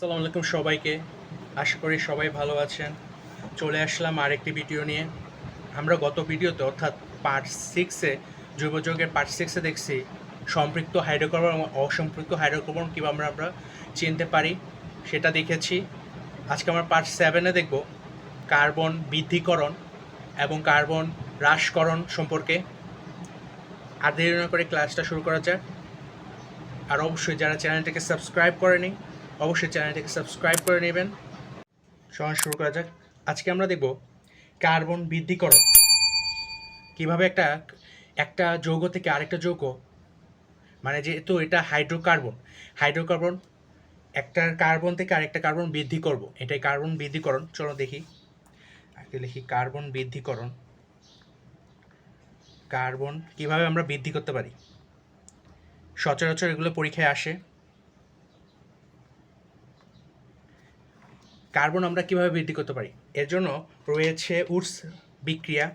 আসসালামু আলাইকুম সবাইকে। আশা করি সবাই ভালো আছেন। চলে আসলাম আরেকটি ভিডিও নিয়ে। আমরা গত ভিডিওতে, অর্থাৎ পার্ট সিক্সে জৈব যৌগের পার্ট সিক্সে দেখছি, সম্পৃক্ত হাইড্রোকার্বন এবং অসম্পৃক্ত হাইড্রোকার্বন কীভাবে আমরা আমরা চিনতে পারি, সেটা দেখেছি। আজকে আমরা পার্ট সেভেনে দেখব, কার্বন বৃদ্ধিকরণ এবং কার্বন হ্রাসকরণ সম্পর্কে। আর দেরি করে ক্লাসটা শুরু করা যাক। আর অবশ্যই যারা চ্যানেলটাকে সাবস্ক্রাইব করেনি অবশ্যই চ্যানেলটাকে সাবস্ক্রাইব করে নেবেন। সহজ শুরু করা যাক। আজকে আমরা দেখব কার্বন বৃদ্ধিকরণ। কীভাবে একটা একটা যৌগ থেকে আরেকটা যৌগ মানে যেহেতু এটা হাইড্রোকার্বন হাইড্রোকার্বন, একটা কার্বন থেকে আরেকটা কার্বন বৃদ্ধি করব। এটাই কার্বন বৃদ্ধিকরণ। চলো দেখি। আগে লিখি কার্বন বৃদ্ধিকরণ। কার্বন কীভাবে আমরা বৃদ্ধি করতে পারি? সচরাচর এগুলো পরীক্ষায় আসে। কার্বন আমরা কীভাবে বৃদ্ধি করতে পারি? এর জন্য রয়েছে উডস বিক্রিয়া।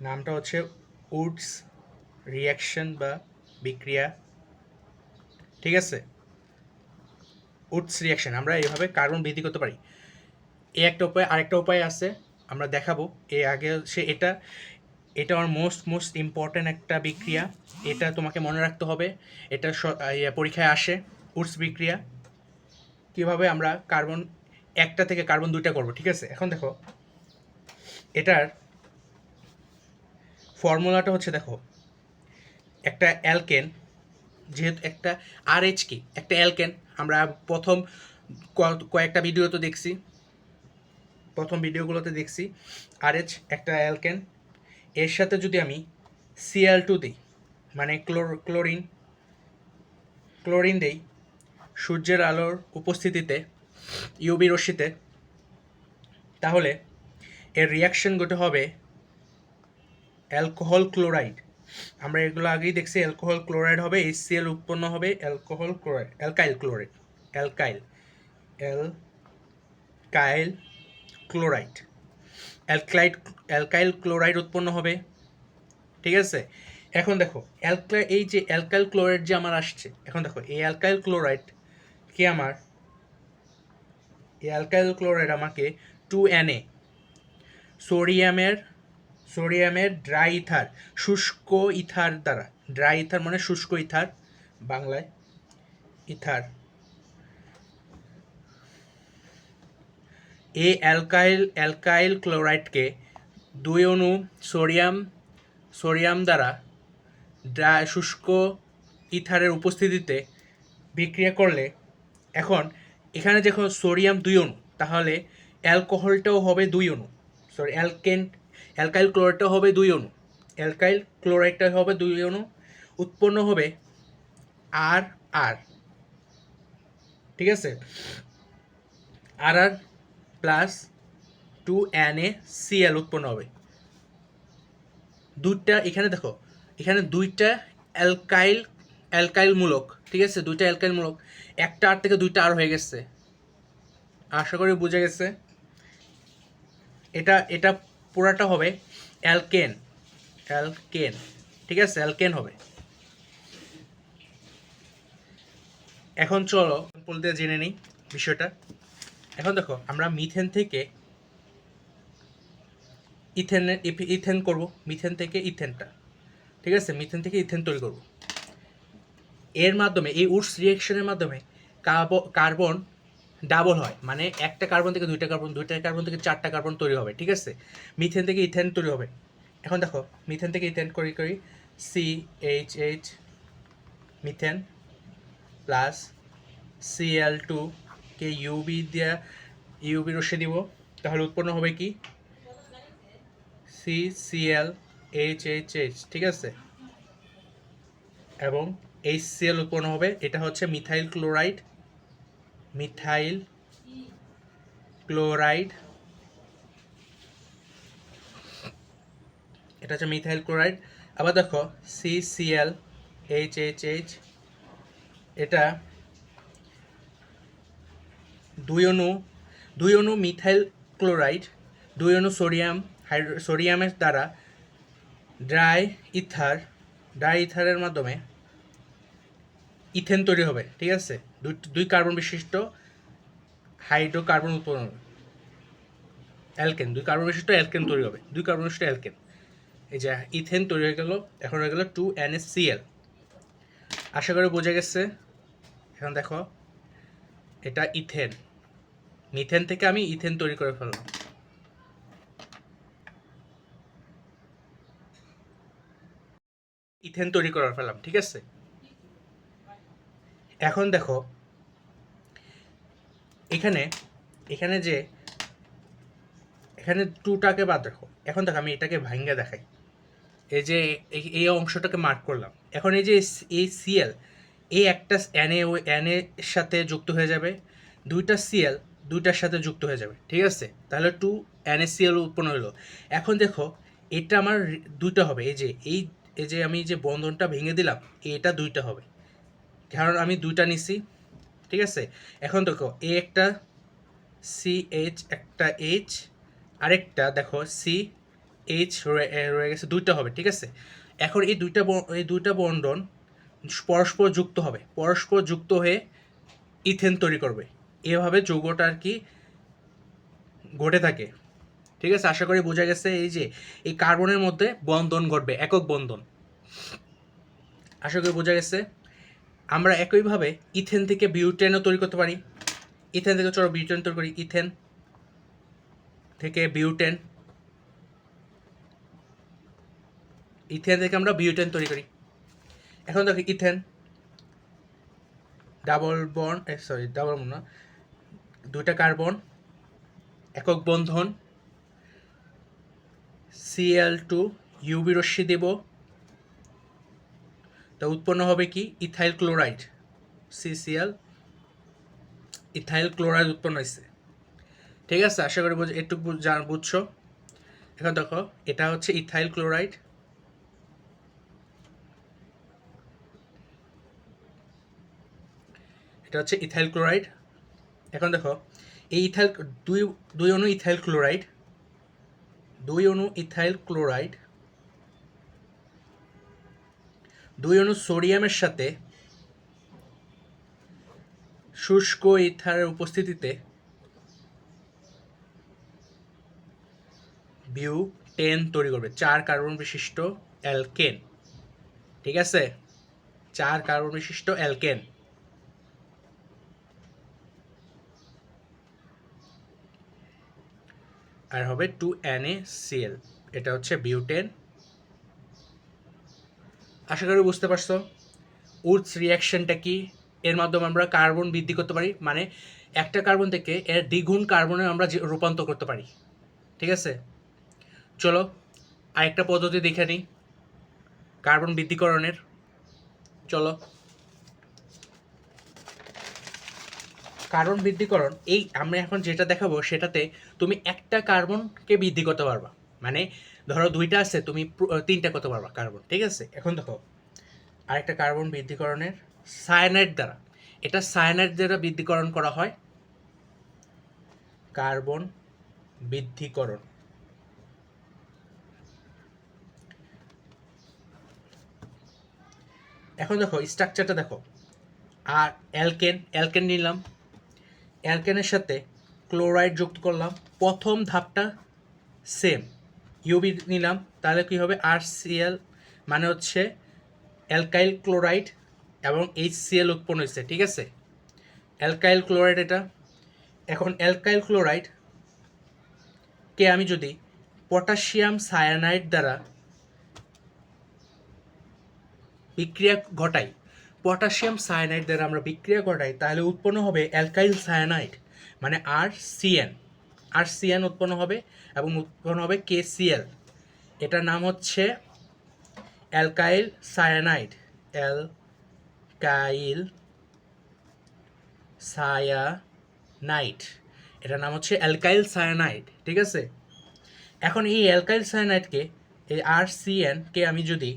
নামটা হচ্ছে উডস রিয়াকশন বা বিক্রিয়া। ঠিক আছে? উডস রিয়াকশন আমরা এইভাবে কার্বন বৃদ্ধি করতে পারি। এই একটা উপায় আরেকটা উপায় আছে আমরা দেখাবো। এ আগে সে এটা এটা আমার মোস্ট মোস্ট ইম্পর্ট্যান্ট একটা বিক্রিয়া। এটা তোমাকে মনে রাখতে হবে। এটা ইয়ে, পরীক্ষায় আসে। উডস বিক্রিয়া। কীভাবে আমরা কার্বন একটা থেকে কার্বন দুইটা করব, ঠিক আছে? এখন দেখো, এটার ফর্মুলাটা হচ্ছে দেখো, একটা অ্যালকেন যেহেতু একটা আর এইচ কি, একটা অ্যালকেন আমরা প্রথম কয়েকটা ভিডিও তো দেখছি, প্রথম ভিডিওগুলোতে দেখছি আর এইচ একটা অ্যালকেন এর সাথে যদি আমি সিএল টু দিই মানে ক্লোর ক্লোরিন ক্লোরিন দেই সূর্যের আলোর উপস্থিতিতে ইউবি রশ্মিতে, তাহলে এর রিয়াকশন গঠে হবে অ্যালকোহল ক্লোরাইড আমরা এগুলো আগেই দেখছি অ্যালকোহল ক্লোরাইড হবে এইচসিএল উৎপন্ন হবে alcohol chloride alkyl chloride alkyl alkyl chloride অ্যালক্লাইড alkyl chloride উৎপন্ন হবে, ঠিক আছে? এখন দেখো অ্যালকা এই যে অ্যালকাইল ক্লোরাইড যে আমার আসছে, এখন দেখো, এই অ্যালকাইল ক্লোরাইড কি আমার? অ্যালকাইল ক্লোরাইড আমাকে টু এন সোডিয়ামের সোডিয়ামের ড্রাই ইথার, শুষ্ক ইথার দ্বারা। ড্রাই ইথার মানে শুষ্ক ইথার, বাংলায় ইথার। এই অ্যালকাইল অ্যালকাইল ক্লোরাইডকে দুই অণু সোডিয়াম সোডিয়াম দ্বারা ড্রাই শুষ্ক ইথারের উপস্থিতিতে বিক্রিয়া করলে এখন এখানে যখন সোডিয়াম দুই অণু, তাহলে অ্যালকোহলটাও হবে দুই অণু। সরি অ্যালকেন, অ্যালকাইল ক্লোরাইডটাও হবে দুই অণু। অ্যালকাইল ক্লোরাইডটা হবে দুই অণু, উৎপন্ন হবে আর আর। ঠিক আছে? R R plus two N A Cl উৎপন্ন হবে। দুইটা, এখানে দেখো, এখানে দুইটা অ্যালকাইল অ্যালকাইল মূলক ঠিক আছে? দুইটা অ্যালকাইল মূলক একটা আর থেকে দুইটা আর হয়ে গেছে। আশা করি বুঝে গেছে। এটা এটা পুরাটা হবে অ্যালকেন অ্যালকেন, ঠিক আছে? অ্যালকেন হবে। এখন চলো বলতে জেনে নিই বিষয়টা। এখন দেখো, আমরা মিথেন থেকে ইথেন ইথেন করব। মিথেন থেকে ইথেনটা, ঠিক আছে? মিথেন থেকে ইথেন তৈরি করব। এর মাধ্যমে, এই উডস রিয়েকশনের মাধ্যমে কার্বন ডাবল হয়। মানে একটা কার্বন থেকে দুইটা কার্বন দুইটা কার্বন থেকে চারটা কার্বন তৈরি হবে, ঠিক আছে? মিথেন থেকে ইথেন তৈরি হবে। এখন দেখো, মিথেন থেকে ইথেন করি করি। C H H methane plus C L two কে ইউবি দিয়া ইউবি রশ্মি দিব। তাহলে উৎপন্ন হবে কি? C C L H H H ঠিক আছে? এবং এইচ সিএল উৎপন্ন হবে এটা হচ্ছে মিথাইল ক্লোরাইড মিথাইল ক্লোরাইড এটা হচ্ছে মিথাইল ক্লোরাইড আবার দেখো C Cl H H H এটা দুই অণু দুই অণু মিথাইল ক্লোরাইড দুই অণু সোডিয়াম হাইড্রো সোডিয়ামের দ্বারা ড্রাই ইথার ড্রাই ইথারের মাধ্যমে ইথেন তৈরি হবে, ঠিক আছে? দুই দুই কার্বন বিশিষ্ট হাইড্রোকার্বন উৎপন্ন হবে। অ্যালকেন, দুই কার্বন বিশিষ্ট অ্যালকেন তৈরি হবে, দুই কার্বন বিশিষ্ট অ্যালকেন। এই যে ইথেন তৈরি হয়ে গেল, এখন হয়ে গেল টু এন এস সিএল আশা করি বোঝা গেছে। এখন দেখো, এটা ইথেন। মিথেন থেকে আমি ইথেন তৈরি করে ফেললাম। ইথেন তৈরি করে ফেললাম, ঠিক আছে? এখন দেখো, এখানে এখানে যে, এখানে টুটাকে বাদ রাখো। এখন দেখো, আমি এটাকে ভাঙ্গে দেখাই। এই যে, এই- অংশটাকে মার্ক করলাম। এখন এই যে, এই সিএল এই একটা এনএ ও এনএ সাথে যুক্ত হয়ে যাবে, দুইটা সিএল দুইটার সাথে যুক্ত হয়ে যাবে, ঠিক আছে? তাহলে টু এনএসিএল উৎপন্ন হলো। এখন দেখো, এটা আমার দুইটা হবে। এই যে, এই এই যে আমি যে বন্ধনটা ভেঙে দিলাম, এটা দুইটা হবে। কারণ আমি দুইটা নিছি, ঠিক আছে? এখন দেখো এ একটা সি এইচ একটা এইচ আরেকটা দেখো সি এইচ রয়ে গেছে, দুইটা হবে, ঠিক আছে? এখন এই দুইটা এই দুইটা বন্ডন পরস্পর যুক্ত হবে, পরস্পর যুক্ত হয়ে ইথেন তৈরি করবে। এভাবে যৌগটা আর কি ঘটে থাকে, ঠিক আছে? আশা করি বোঝা গেছে এই যে, এই কার্বনের মধ্যে বন্ধন ঘটবে, একক বন্ধন। আশা করি বোঝা গেছে? আমরা একইভাবে ইথেন থেকে বিউটেনও তৈরি করতে পারি। ইথেন থেকে চলো বিউটেন তৈরি করি, ইথেন থেকে বিউটেন। ইথেন থেকে আমরা বিউটেন তৈরি করি। এখন দেখো ethane, double bond sorry double bond না, দুইটা কার্বন, একক বন্ধন সিএল টু ইউবি রশ্মি দেব। তা উৎপন্ন হবে কি? Ethyl chloride CCl ethyl chloride উৎপন্ন হয়েছে। ঠিক আছে? আশা করি বুঝ একটু জান, বুঝছ? এখন দেখো, এটা হচ্ছে ইথাইল ক্লোরাইড। এটা হচ্ছে ইথাইল ক্লোরাইড। এখন দেখো, এই ইথাইল, দুই দুই অণু ইথাইল ক্লোরাইড, দুই অণু ইথাইল ক্লোরাইড দুই অণু সোডিয়ামের সাথে শুষ্ক ইথারের উপস্থিতিতে বিউ টেন তৈরি করবে। চার কার্বন বিশিষ্ট অ্যালকেন। ঠিক আছে? চার কার্বন বিশিষ্ট অ্যালকেন। আর হবে টু এন এ সিএল এটা হচ্ছে বিউটেন আশা করি বুঝতে পারছ। উডস রিয়াকশনটা কি? এর মাধ্যমে আমরা কার্বন বৃদ্ধি করতে পারি মানে একটা কার্বন থেকে এর দ্বিগুণ কার্বনে আমরা রূপান্তর করতে পারি। ঠিক আছে? চলো, আরেকটা পদ্ধতি দেখে নিই। কার্বন বৃদ্ধিকরণের। চলো। কার্বন বৃদ্ধিকরণ, এই আমরা এখন যেটা দেখাবো সেটাতে তুমি একটা কার্বনকে বৃদ্ধি করতে পারবা। মানে ধরো দুইটা আছে, তুমি তিনটা করতে পারবা? কার্বন ঠিক আছে? এখন দেখো, আরেকটা কার্বন বৃদ্ধিকরণের সায়ানাইড দ্বারা। এটা সায়ানাইড দ্বারা বৃদ্ধিকরণ করা হয়। কার্বন বৃদ্ধিকরণ। এখন দেখো স্ট্রাকচারটা দেখো। আর অ্যালকেন অ্যালকেন নিলাম। অ্যালকেনের সাথে ক্লোরাইড যুক্ত করলাম। প্রথম ধাপটা সেম ইউবি নিলাম, তাহলে কী হবে? আর সিএল মানে হচ্ছে অ্যালকাইল ক্লোরাইড এবং এইচ সিএল উৎপন্ন হয়েছে, ঠিক আছে? অ্যালকাইল ক্লোরাইড এটা। এখন অ্যালকাইল ক্লোরাইড কে আমি যদি পটাশিয়াম সায়ানাইড দ্বারা বিক্রিয়া ঘটাই পটাশিয়াম সায়ানাইড দ্বারা আমরা বিক্রিয়া ঘটাই, তাহলে উৎপন্ন হবে অ্যালকাইল সায়ানাইড মানে আর সিএন আর সিএন উৎপন্ন হবে এবং উৎপন্ন হবে কে সিএল এটার নাম হচ্ছে অ্যালকাইল সায়ানাইড। Alkyl cyanide. এটার নাম হচ্ছে অ্যালকাইল সায়ানাইড, ঠিক আছে? এখন এই অ্যালকাইল সায়ানাইডকে, এই আর কে আমি যদি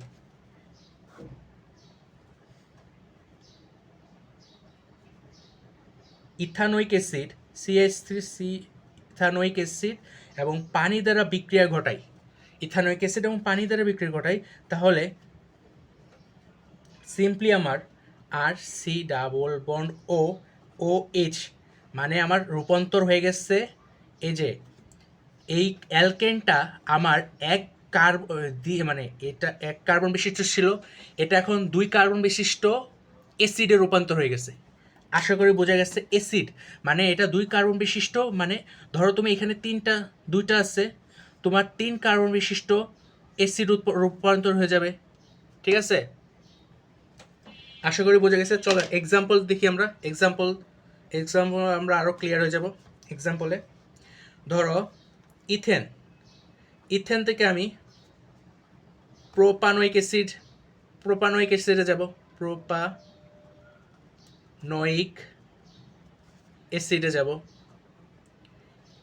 ethanoic acid CH three C ethanoic acid এবং পানি দ্বারা বিক্রিয়া ঘটাই ইথানোয়িক অ্যাসিড এবং পানি দ্বারা বিক্রিয়া ঘটাই তাহলে সিম্পলি আমার R C double bond O O H মানে আমার রূপান্তর হয়ে গেছে। এই যে, এই অ্যালকেনটা আমার এক কার্ব দিয়ে মানে এটা এক কার্বন বিশিষ্ট ছিল। এটা এখন দুই কার্বন বিশিষ্ট অ্যাসিডে রূপান্তর হয়ে গেছে। আশা করি বোঝা গেছে অ্যাসিড মানে এটা দুই কার্বন বিশিষ্ট মানে ধরো তুমি এখানে তিনটা, দুইটা আছে, তোমার তিন কার্বন বিশিষ্ট অ্যাসিড রূপান্তর হয়ে যাবে, ঠিক আছে? আশা করি বোঝা গেছে, চলো এক্সাম্পল দেখি আমরা এক্সাম্পল এক্সাম্পল আমরা আরও ক্লিয়ার হয়ে যাব এক্সাম্পলে ধরো, ইথেন ইথেন থেকে আমি প্রোপানোইক অ্যাসিড প্রোপানোইক অ্যাসিডে যাব প্রোপানোইক অ্যাসিডে যাব।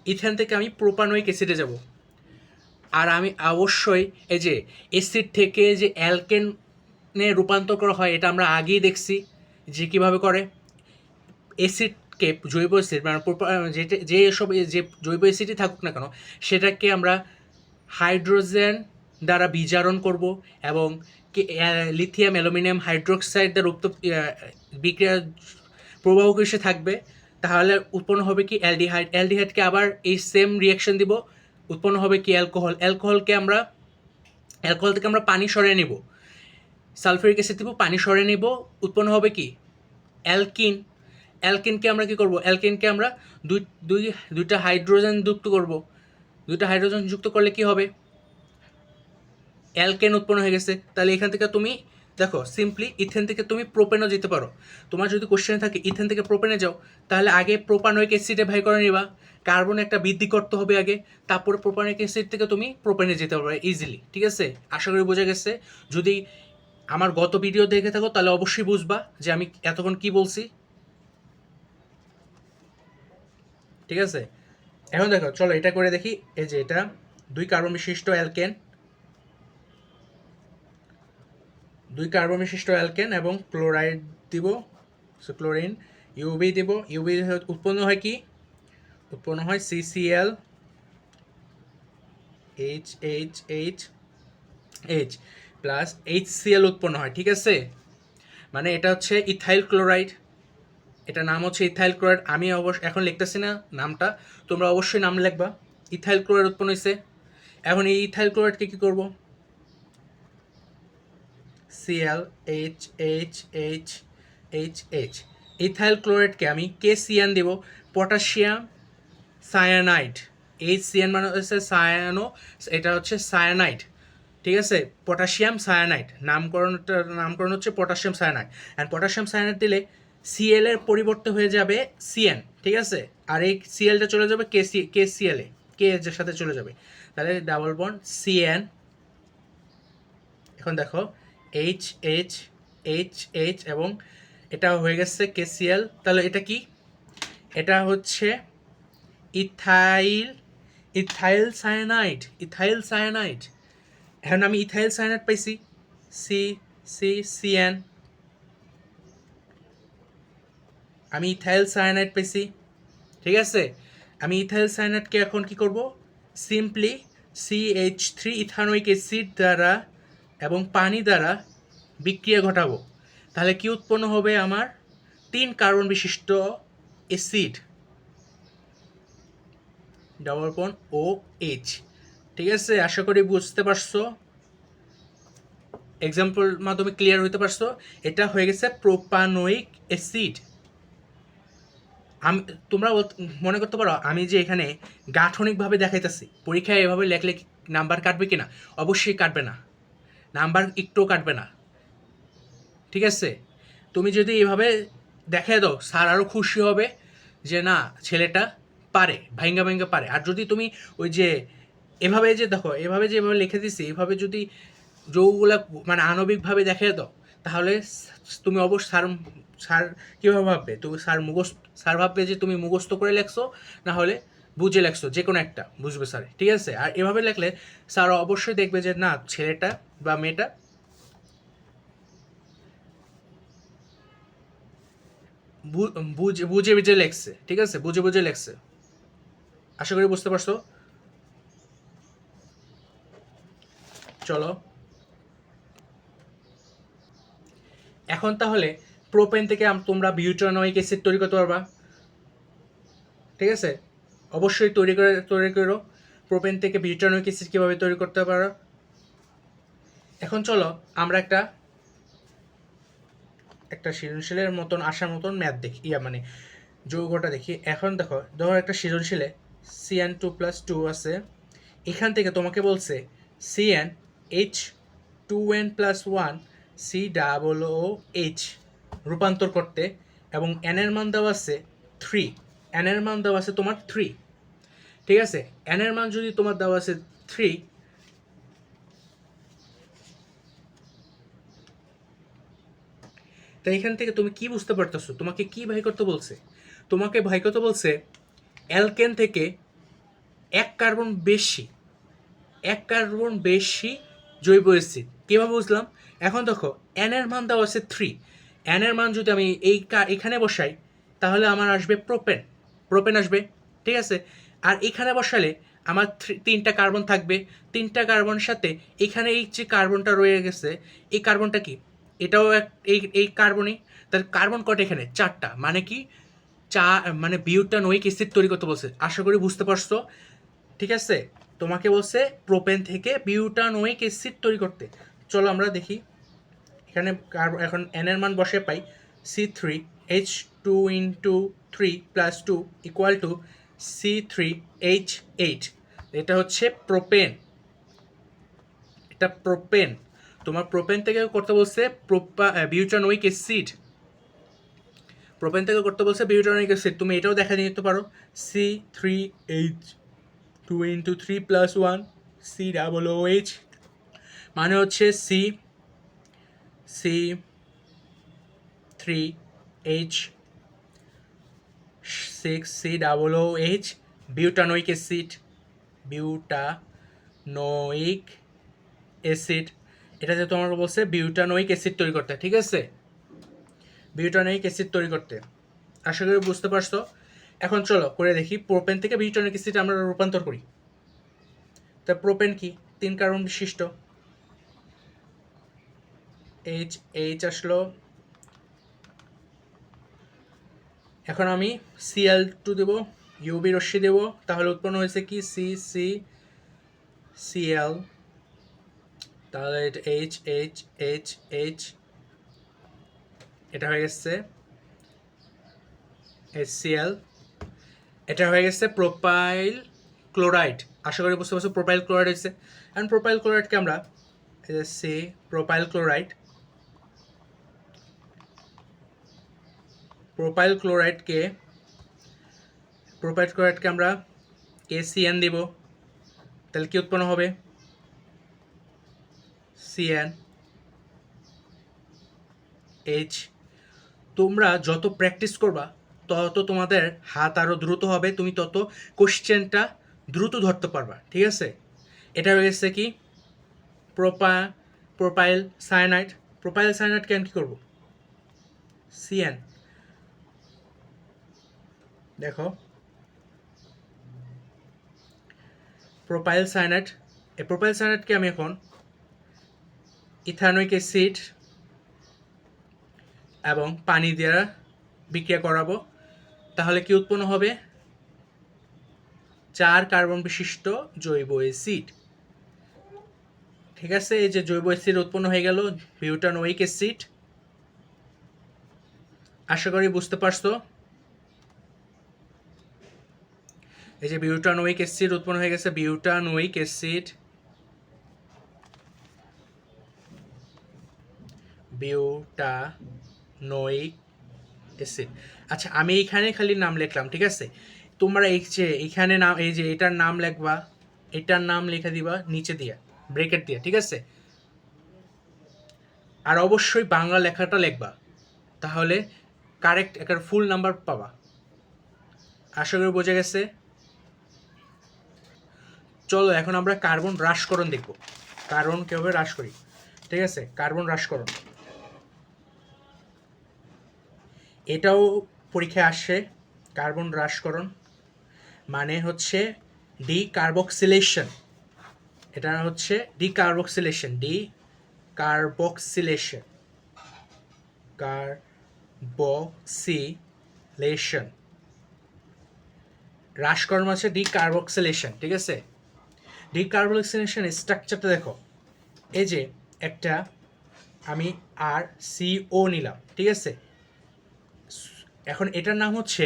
ইথেন থেকে আমি প্রোপানোইক অ্যাসিডে যাব। আর আমি অবশ্যই এই যে অ্যাসিড থেকে যে অ্যালকেনে রূপান্তর করা হয় এটা আমরা আগেই দেখছি যে কীভাবে করে। অ্যাসিডকে জৈব অ্যাসিড মানে যে সব যে জৈব অ্যাসিডই থাকুক না কেন সেটাকে আমরা হাইড্রোজেন দ্বারা বিজারণ করব এবং লিথিয়াম অ্যালুমিনিয়াম হাইড্রোক্সাইড দ্বারা আহ, বিক্রিয়া প্রবাহক এসে থাকবে, তাহলে উৎপন্ন হবে কি অ্যালডিহাইড। অ্যালডিহাইডকে আবার এই সেম রিয়াকশন দিব, উৎপন্ন হবে কি অ্যালকোহল। অ্যালকোহলকে আমরা, অ্যালকোহল থেকে আমরা পানি সরিয়ে নিব। সালফারিক অ্যাসিড দিব, পানি সরিয়ে নিব, উৎপন্ন হবে কি? অ্যালকিন। অ্যালকিনকে আমরা কি করব? অ্যালকিনকে আমরা দুই দুই, দুইটা হাইড্রোজেন যুক্ত করব। দুইটা হাইড্রোজেন যুক্ত করলে কি হবে? অ্যালকেন উৎপন্ন হয়ে গেছে। তাহলে এখান থেকে তুমি দেখো সিম্পলি ইথেন থেকে তুমি প্রোপেনও যেতে পারো। তোমার যদি কোশ্চেন থাকে, ইথেন থেকে প্রোপেনে যাও, তাহলে আগে প্রোপানোইক অ্যাসিডে ভাই করে নিবা। কার্বন একটা বৃদ্ধি করতে হবে আগে, তারপরে প্রোপানোইক অ্যাসিড থেকে তুমি প্রোপেনে যেতে পারবে ইজিলি ঠিক আছে? আশা করি বোঝা গেছে। যদি আমার গত ভিডিও দেখে থাকো, তাহলে অবশ্যই বুঝবা যে আমি এতক্ষণ কি বলছি। ঠিক আছে? এখন দেখো, চলো এটা করে দেখি। এই যে এটা, দুই কার্বন বিশিষ্ট অ্যালকেন দুই কার্বন বিশিষ্ট অ্যালকেন এবং ক্লোরাইড দিব সো ক্লোরিন ইউবি দিব। ইউবি উৎপন্ন হয় কি? উৎপন্ন হয় CCl H H H H plus H Cl উৎপন্ন হয়, ঠিক আছে? মানে এটা হচ্ছে ইথাইল ক্লোরাইড এটা নাম হচ্ছে ইথাইল ক্লোরাইড আমি অবশ্য এখন লিখতেছি না নামটা। তোমরা অবশ্যই নাম লিখবা। ইথাইল ক্লোরাইড উৎপন্ন হয়েছে এখন এই ইথাইল ক্লোরাইডকে কী করব? Cl H H H H H ethyl ক্লোরাইডকে আমি কে সিএন দেব। পটাশিয়াম সায়ানাইড এইচ সিএন মানে হচ্ছে সায়ানো এটা হচ্ছে সায়ানাইড ঠিক আছে? পটাশিয়াম সায়ানাইড নামকরণটা, নামকরণ হচ্ছে potassium cyanide and potassium cyanide দিলে সিএল এর পরিবর্তে হয়ে যাবে সিএন ঠিক আছে? আর এই সিএলটা চলে যাবে কে সি কে সিএল এ কে এর সাথে চলে যাবে। তাহলে ডাবল বন্ড সিএন এখন দেখো এইচ এইচ এইচ এইচ এবং এটা হয়ে গেছে কেসিএল তাহলে এটা কি? এটা হচ্ছে ethyl ethyl cyanide ethyl cyanide এখন আমি ইথাইল সায়ানাইড পাইছি। সি সি সিএন আমি ইথাইল সায়ানাইড পেয়েছি ঠিক আছে? আমি ইথাইল সায়ানাইডকে এখন কি করব? Simply C H three ethanoic acid দ্বারা এবং পানি দ্বারা বিক্রিয়া ঘটাবো। তাহলে কি উৎপন্ন হবে আমার? তিন কার্বন বিশিষ্ট অ্যাসিড ডাবল পন ও এইচ ঠিক আছে? আশা করি বুঝতে পারছ? এক্সাম্পল মাধ্যমে ক্লিয়ার হইতে পারছ? এটা হয়ে গেছে প্রোপানোইক অ্যাসিড আমি, তোমরা মনে করতে পারো, আমি যে এখানে গাঠনিকভাবে দেখাইতেছি, পরীক্ষায় এভাবে লেখলে নাম্বার কাটবে কিনা? অবশ্যই কাটবে না। নাম্বার একটুও কাটবে না। ঠিক আছে? তুমি যদি এভাবে দেখাই দাও, স্যার আরও খুশি হবে যে, না, ছেলেটা পারে, ভাইঙ্গা ভাইঙ্গা পারে। আর যদি তুমি ওই যে, এভাবে যে, দেখো, এভাবে যে, এভাবে লিখে দিছি, এভাবে যদি যৌগুলা মানে আণবিকভাবে দেখিয়ে দাও, তাহলে তুমি অবশ্য স্যার স্যার কীভাবে ভাববে? তুমি স্যার মুখস্থ, স্যার ভাববে যে, তুমি মুখস্থ করে লেখছো, না হলে বুঝে লেখছো যে কোনো একটা, বুঝবে স্যার। ঠিক আছে? আর এভাবে লেখলে স্যার অবশ্যই দেখবে যে, না, ছেলেটা বা মেয়েটা? বুঝে বুঝে বুঝে লেখছে, ঠিক আছে? বুঝে বুঝে লেখছে। আশা করি বুঝতে পারছ? চলো। এখন তাহলে প্রোপেন থেকে তোমরা বিউটানোয়িক অ্যাসিড তৈরি করতে পারবা। ঠিক আছে? অবশ্যই তৈরি করে, তৈরি করো। প্রোপেন থেকে বিউটানোয়িক অ্যাসিড কীভাবে তৈরি করতে পারো? এখন চলো আমরা একটা একটা সৃজনশীলের মতন আসার মতন ম্যাথ দেখি, ইয়া মানে যৌগটা দেখি। এখন দেখো, ধরো একটা সৃজনশীলে সিএন টু প্লাস টু আছে। এখান থেকে তোমাকে বলছে CN H two N plus one C double O H রূপান্তর করতে এবং এন এর মান দেওয়া আছে থ্রি এন এর মান দেওয়া আছে তোমার থ্রি ঠিক আছে? এন এর মান যদি তোমার দেওয়া আছে থ্রি তাই এখান থেকে তুমি কি বুঝতে পারতেছো? তোমাকে কি ভাই করতে বলছে? তোমাকে ভাই করতে বলছে, অ্যালকেন থেকে এক কার্বন বেশি, এক কার্বন বেশি জৈব অ্যাসিড। কীভাবে বুঝলাম? এখন দেখো এর মান দেওয়া আছে থ্রি এর মান যদি আমি এই এখানে বসাই, তাহলে আমার আসবে প্রোপেন প্রোপেন আসবে, ঠিক আছে? আর এখানে বসালে আমার তিনটা কার্বন থাকবে। তিনটা কার্বনের সাথে এখানে এই যে কার্বনটা রয়ে গেছে, এই কার্বনটা কি? এটাও এক, এই এই কার্বনই তার কার্বন কটা এখানে? চারটা। মানে কি? চা মানে বিউটানোয়িক অ্যাসিড তৈরি করতে বলছে। আশা করি বুঝতে পারছ। ঠিক আছে? তোমাকে বলছে প্রোপেন থেকে বিউটানোয়িক অ্যাসিড তৈরি করতে। চলো আমরা দেখি। এখানে কার্বন এখন এন এর মান বসে পাই। C three H two into three plus two equal to C three H eight এটা হচ্ছে প্রোপেন এটা প্রোপেন তোমার প্রোপেন থেকে করতে বলছে প্রোপা বিউটানোয়িক অ্যাসিড প্রোপেন থেকে করতে বলছে বিউটানোয়িক অ্যাসিড তুমি এটাও দেখা নিতে পারো। C three H two into three plus one C double O H মানে হচ্ছে C C three H six C double O H butanoic acid butanoic acid এটাতে তোমার বলছে বিউটানোয়িক অ্যাসিড তৈরি করতে, ঠিক আছে? বিউটানোয়িক অ্যাসিড তৈরি করতে। আশা করি বুঝতে পারছ? এখন চলো করে দেখি, প্রোপেন থেকে বিউটানোয়িক অ্যাসিড আমরা রূপান্তর করি। তা প্রোপেন কি? তিন কার্বন বিশিষ্ট। এইচ এইচ আসলো। এখন আমি সিএল টু দেবো ইউবি রশ্মি দেবো। তাহলে উৎপন্ন হয়েছে কি? সি সি সিএল তাহলে এটা এইচ এইচ এইচ এইচ এটা হয়ে গেছে HCl এটা হয়ে গেছে প্রোপাইল ক্লোরাইড আশা করি বুঝতে পারছ প্রোপাইল ক্লোরাইড হচ্ছে অ্যান্ড প্রোপাইল ক্লোরাইডকে আমরা সি প্রোপাইল ক্লোরাইড প্রোপাইল ক্লোরাইডকে প্রোপাইল ক্লোরাইডকে আমরা এসিএন দিব। তাহলে কি উৎপন্ন হবে? সিএন এইচ তোমরা যত প্র্যাকটিস করবা, তত তোমাদের হাত আরও দ্রুত হবে, তুমি তত কোশ্চেনটা দ্রুত ধরতে পারবা, ঠিক আছে? এটা গেছে কি? প্রোপা প্রোপাইল সায়ানাইড প্রোপাইল সায়ানাইডকে আমি কী করব? সিএন দেখো প্রোপাইল সায়ানাইড এই প্রোপাইল সায়ানাইডকে আমি এখন ইথানোইক অ্যাসিড এবং পানি দিয়ে বিক্রিয়া করাবো। তাহলে কি উৎপন্ন হবে? চার কার্বন বিশিষ্ট জৈব অ্যাসিড। ঠিক আছে, এই যে জৈব অ্যাসিড উৎপন্ন হয়ে গেল, বিউটানোয়িক অ্যাসিড। আশা করি বুঝতে পারছ। এই যে বিউটানোয়িক অ্যাসিড উৎপন্ন হয়ে গেছে, বিউটানোয়িক অ্যাসিড। বিউটানোয়িক অ্যাসিড আচ্ছা আমি এইখানে খালি নাম লিখলাম, ঠিক আছে? তোমরা এই যে, এইখানে নাম, এই যে, এটার নাম লিখবা, এটার নাম লিখে দিবা, নিচে দিয়া ব্রেকেট দিয়া, ঠিক আছে? আর অবশ্যই বাংলা লেখাটা লিখবা, তাহলে কারেক্ট একটা ফুল নাম্বার পাবা। আশা করি বোঝা গেছে? চলো, এখন আমরা কার্বন হ্রাসকরণ দেখব। কার্বন কীভাবে হ্রাস করি? ঠিক আছে, কার্বন হ্রাসকরণ। এটাও পরীক্ষায় আসে কার্বন হ্রাসকরণ। মানে হচ্ছে ডি কার্বক্সিলেশন এটা হচ্ছে ডি কার্বক্সিলেশন ডি কার্বক্সিলেশন। কার ডিকার্বক্সিলেশন হ্রাসকরণ হচ্ছে ডিকার্বক্সিলেশন, ঠিক আছে? ডিকার্বক্সিলেশন স্ট্রাকচারটা দেখো। এই যে একটা আমি আর সি ও নিলাম, ঠিক আছে? এখন এটার নাম হচ্ছে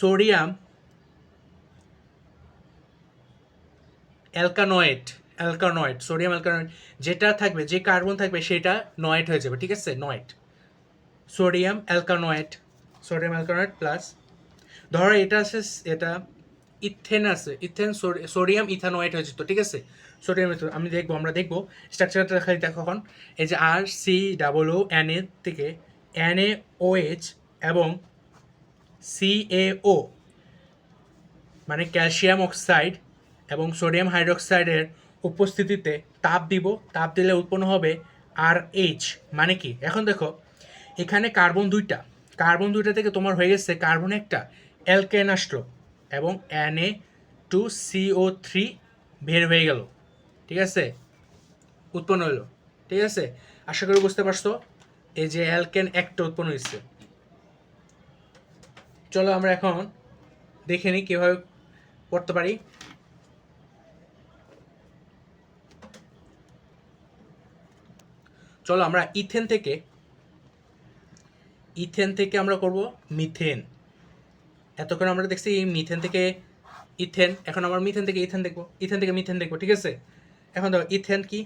সোডিয়াম অ্যালকানয়েড অ্যালকানয়েড, সোডিয়াম অ্যালকানয়েড, যেটা থাকবে, যে কার্বন থাকবে সেটা নয়েড হয়ে যাবে, ঠিক আছে? নয়েড। Sodium alkanoate sodium alkanoate plus, ধরো এটা আছে, এটা ইথেন আছে, ইথেন সোডিয়াম ইথানয়েড হয়ে যেত, ঠিক আছে? সোডিয়াম আমি দেখব, আমরা দেখব। স্ট্রাকচারটা খালি দেখো এখন। এই যে R C double O N A থেকে এন এ ও এইচ এবং সি এ ও মানে ক্যালসিয়াম অক্সাইড এবং সোডিয়াম হাইড্রোক্সাইডের উপস্থিতিতে তাপ দিব। তাপ দিলে উৎপন্ন হবে আর এইচ মানে কি? এখন দেখো, এখানে কার্বন দুইটা। কার্বন দুইটা থেকে তোমার হয়ে গেছে কার্বন একটা অ্যালকেন এবং N A two CO three বের হয়ে গেল। ঠিক আছে? উৎপন্ন হলো ঠিক আছে? আশা করি বুঝতে পারছ? এই যে অ্যালকেন একটা উৎপন্ন হয়েছে চলো আমরা এখন দেখে নিই কীভাবে করতে পারি। চলো আমরা ইথেন থেকে ইথেন থেকে আমরা করব মিথেন। এতক্ষণ আমরা দেখছি মিথেন থেকে ইথেন, এখন আমরা মিথেন থেকে ইথেন দেখব, ইথেন থেকে মিথেন দেখব, ঠিক আছে? এখন দেখো, ইথেন কি?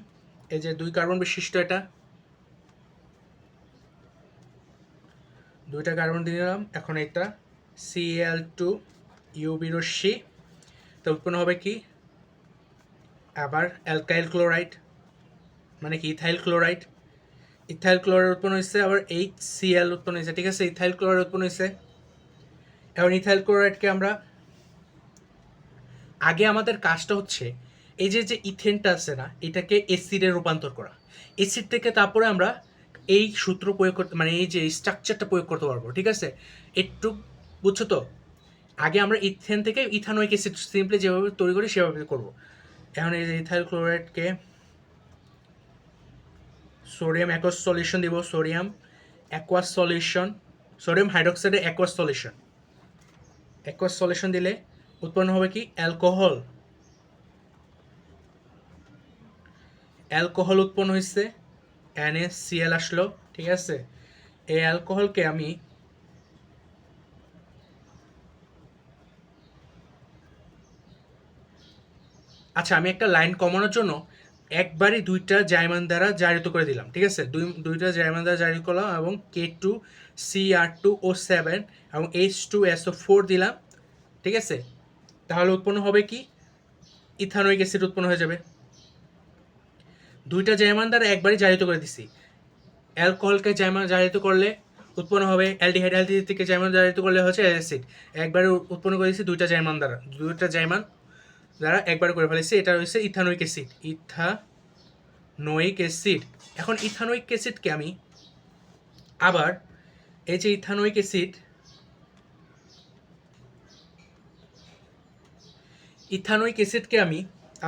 এই যে দুই কার্বন বিশিষ্ট এটা। দুইটা কার্বন দিয়ে দিলাম, এখন এটা সিএল টু ইউবি রশ্মি। তো উৎপন্ন হবে কি? আবার অ্যালকাইল ক্লোরাইড মানে কি? Ethyl chloride. ইথাইল ক্লোরাইড উৎপন্ন হয়েছে, আবার এইচ সিএল উৎপন্ন হয়েছে, ঠিক আছে? ইথাইল ক্লোরাইড উৎপন্ন হয়েছে। এখন ইথাইল ক্লোরাইডকে আমরা, আগে আমাদের কাজটা হচ্ছে এই যে যে ইথেনটা আছে না, এটাকে এসিডে রূপান্তর করা। এসিড থেকে তারপরে আমরা এই সূত্র প্রয়োগ করতে মানে এই যে স্ট্রাকচারটা প্রয়োগ করতে পারব, ঠিক আছে? একটু, বুঝছ তো? আগে আমরা ইথেন থেকে ইথানোইক অ্যাসিড সিম্পলি যেভাবে তৈরি করি, সেভাবে করব। এখন এই যে ইথাইল ক্লোরাইডকে সোডিয়াম অ্যাকোয়াস সলিউশন দিব সোডিয়াম অ্যাকোয়াস সলিউশন সোডিয়াম হাইড্রোক্সাইডের অ্যাকোয়াস সলিউশন অ্যাকোয়াস সলিউশন দিলে উৎপন্ন হবে কি? অ্যালকোহল অ্যালকোহল উৎপন্ন হয়েছে, এনএসসিএল আসলো, ঠিক আছে? এই অ্যালকোহলকে আমি আচ্ছা আমি একটা লাইন কমানোর জন্য একবারই দুইটা জার্মান দ্বারা জারিত করে দিলাম, ঠিক আছে? দুই, দুইটা জার্মান দ্বারা জারি করলাম এবং K two C R two O seven এবং H two S O four দিলাম, ঠিক আছে? তাহলে উৎপন্ন হবে কি? ইথানোইক অ্যাসিড উৎপন্ন হয়ে যাবে। দুইটা জার্মান দ্বারা একবারই জারিত করে দিছি। অ্যালকোহলকে জার্মান জারিত করলে উৎপন্ন হবে অ্যালডিহাইড অ্যালডিহাইড থেকে জার্মান জারিত করলে হচ্ছে অ্যাসিড। একবারে উৎপন্ন করে দিচ্ছি দুইটা জার্মান দ্বারা। দুইটা জার্মান দ্বারা একবার করে ফেলেছি। এটা হচ্ছে ইথানোইক অ্যাসিড। Ethanoic acid. এখন ইথানোইক অ্যাসিডকে আমি আবার এই যে ইথানোইক অ্যাসিড ইথানোইক অ্যাসিডকে আমি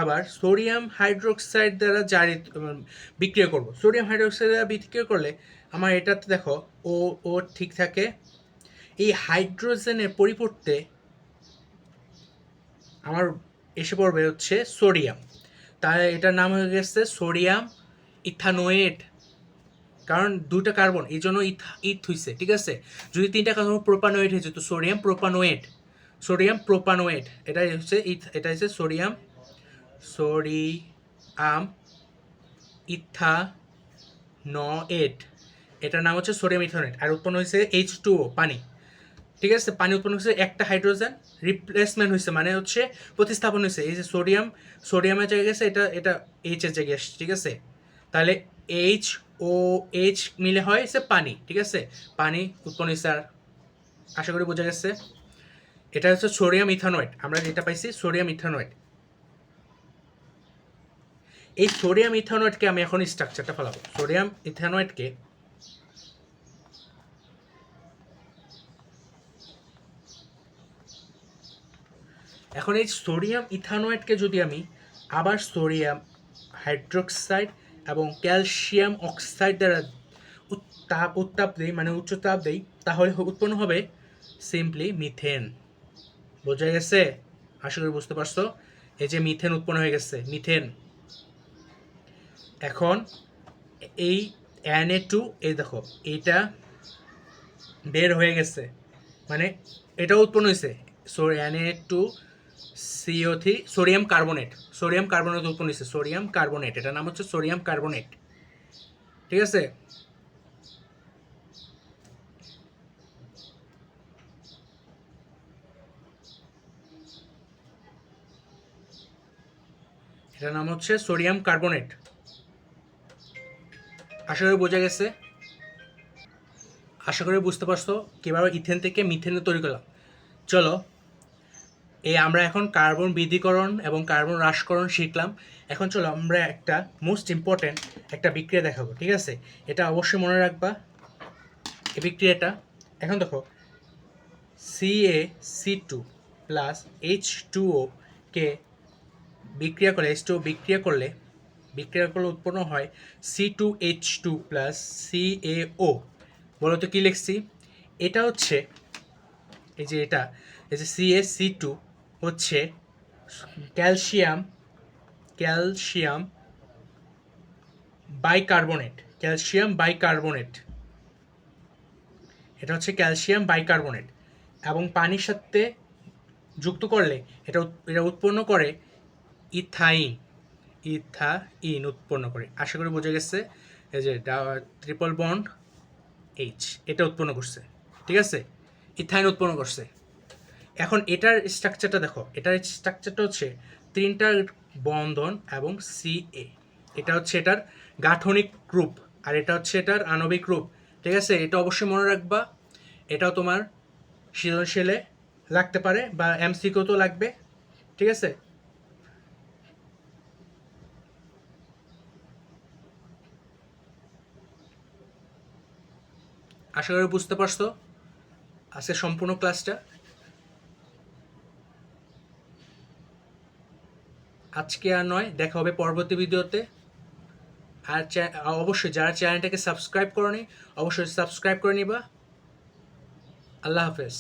আবার সোডিয়াম হাইড্রোক্সাইড দ্বারা জারি বিক্রিয়া করব। সোডিয়াম হাইড্রোক্সাইড দ্বারা বিক্রিয়া করলে আমার এটাতে দেখো, ও ও ঠিক থাকে। এই হাইড্রোজেনের পরিবর্তে আমার এসে পড়বে হচ্ছে সোডিয়াম। তাই এটার নাম হয়ে গেছে সোডিয়াম ইথানোয়েট কারণ দুটা কার্বন, এই জন্য ইথ ইথ হইছে, ঠিক আছে? যদি তিনটা কার্বন প্রোপানোয়েট হয়েছে তো সোডিয়াম প্রোপানোয়েট সোডিয়াম প্রোপানোয়েট এটাই হচ্ছে ইথ এটা হচ্ছে সোডিয়াম সোডিয়াম ইথানোয়েট এটার নাম হচ্ছে সোডিয়াম ইথানোয়েট আর উৎপন্ন হয়েছে এইচ টু পানি। ঠিক আছে? পানি উৎপন্ন হয়েছে একটা হাইড্রোজেন রিপ্লেসমেন্ট হয়েছে মানে হচ্ছে প্রতিস্থাপন হয়েছে। এই যে সোডিয়াম সোডিয়ামের জায়গায় গেছে, এটা এটা এইচ এর জায়গায় আসছে, ঠিক আছে? তাহলে এইচ ও এইচ মিলে হয় সে পানি, ঠিক আছে? পানি উৎপন্ন হয়েছে আর আশা করি বোঝা গেছে। এটা হচ্ছে সোডিয়াম ইথানোয়েট আমরা যেটা পাইছি সোডিয়াম ইথানোয়েট এই সোডিয়াম ইথানোয়েটকে আমি এখন স্ট্রাকচারটা ফেলাবো। সোডিয়াম ইথানোয়েটকে এখন এই সোডিয়াম ইথানোয়েটকে যদি আমি আবার সোডিয়াম হাইড্রোক্সাইড এবং ক্যালসিয়াম অক্সাইড দ্বারা উত্তাপ উত্তাপ দেই মানে উচ্চ তাপ দেই, তাহলে উৎপন্ন হবে সিম্পলি মিথেন বোঝা গেছে? আশা করি বুঝতে পারছ? এই যে মিথেন উৎপন্ন হয়ে গেছে মিথেন এখন এই এন এ টু এই দেখো এইটা বের হয়ে গেছে। মানে এটাও উৎপন্ন হয়েছে so N A two CO three sodium carbonate sodium carbonate উৎপন্ন হয়েছে সোডিয়াম কার্বনেট এটার নাম হচ্ছে সোডিয়াম কার্বনেট ঠিক আছে? এটার নাম হচ্ছে সোডিয়াম কার্বনেট আশা করি বোঝা গেছে। আশা করি বুঝতে পারছ কীভাবে ইথেন থেকে মিথেন তৈরি করলাম। চলো এই আমরা এখন কার্বন বৃদ্ধিকরণ এবং কার্বন হ্রাসকরণ শিখলাম। এখন চলো আমরা একটা মোস্ট ইম্পর্ট্যান্ট একটা বিক্রিয়া দেখাবো, ঠিক আছে? এটা অবশ্যই মনে রাখবা, এই বিক্রিয়াটা। এখন দেখো C A C two plus H two O কে বিক্রিয়া করলে এইচ টু বিক্রিয়া করলে বিক্রিয়া করলে উৎপন্ন হয় C two H two plus C A O বলো তো কী লিখছি? এটা হচ্ছে, এই যে এটা, এই যে সি এ সি টু হচ্ছে calcium calcium bicarbonate calcium bicarbonate. এটা হচ্ছে ক্যালসিয়াম বাইকার্বনেট। এবং পানির সাথে যুক্ত করলে, এটা এটা উৎপন্ন করে ইথাইন। ইথাইন উৎপন্ন করে। আশা করি বোঝা গেছে, এই যে ট্রিপল বন্ড এইচ এটা উৎপন্ন করছে, ঠিক আছে? ইথাইন উৎপন্ন করছে। এখন এটার স্ট্রাকচারটা দেখো, এটার স্ট্রাকচারটা হচ্ছে তিনটা বন্ধন এবং সি এ এটা হচ্ছে এটার গাঠনিক রূপ আর এটা হচ্ছে এটার আণবিক রূপ, ঠিক আছে? এটা অবশ্যই মনে রাখবা, এটাও তোমার সৃজনশীলে লাগতে পারে বা এমসিকিউ তো লাগবে, ঠিক আছে? আশা করি বুঝতে পারছ? আজকে সম্পূর্ণ ক্লাসটা। আজকে আর নয়, দেখা হবে পরবর্তী ভিডিওতে। আর অবশ্যই যারা চ্যানেলটাকে সাবস্ক্রাইব করনি, অবশ্যই সাবস্ক্রাইব করে নিবা। আল্লাহ হাফেজ।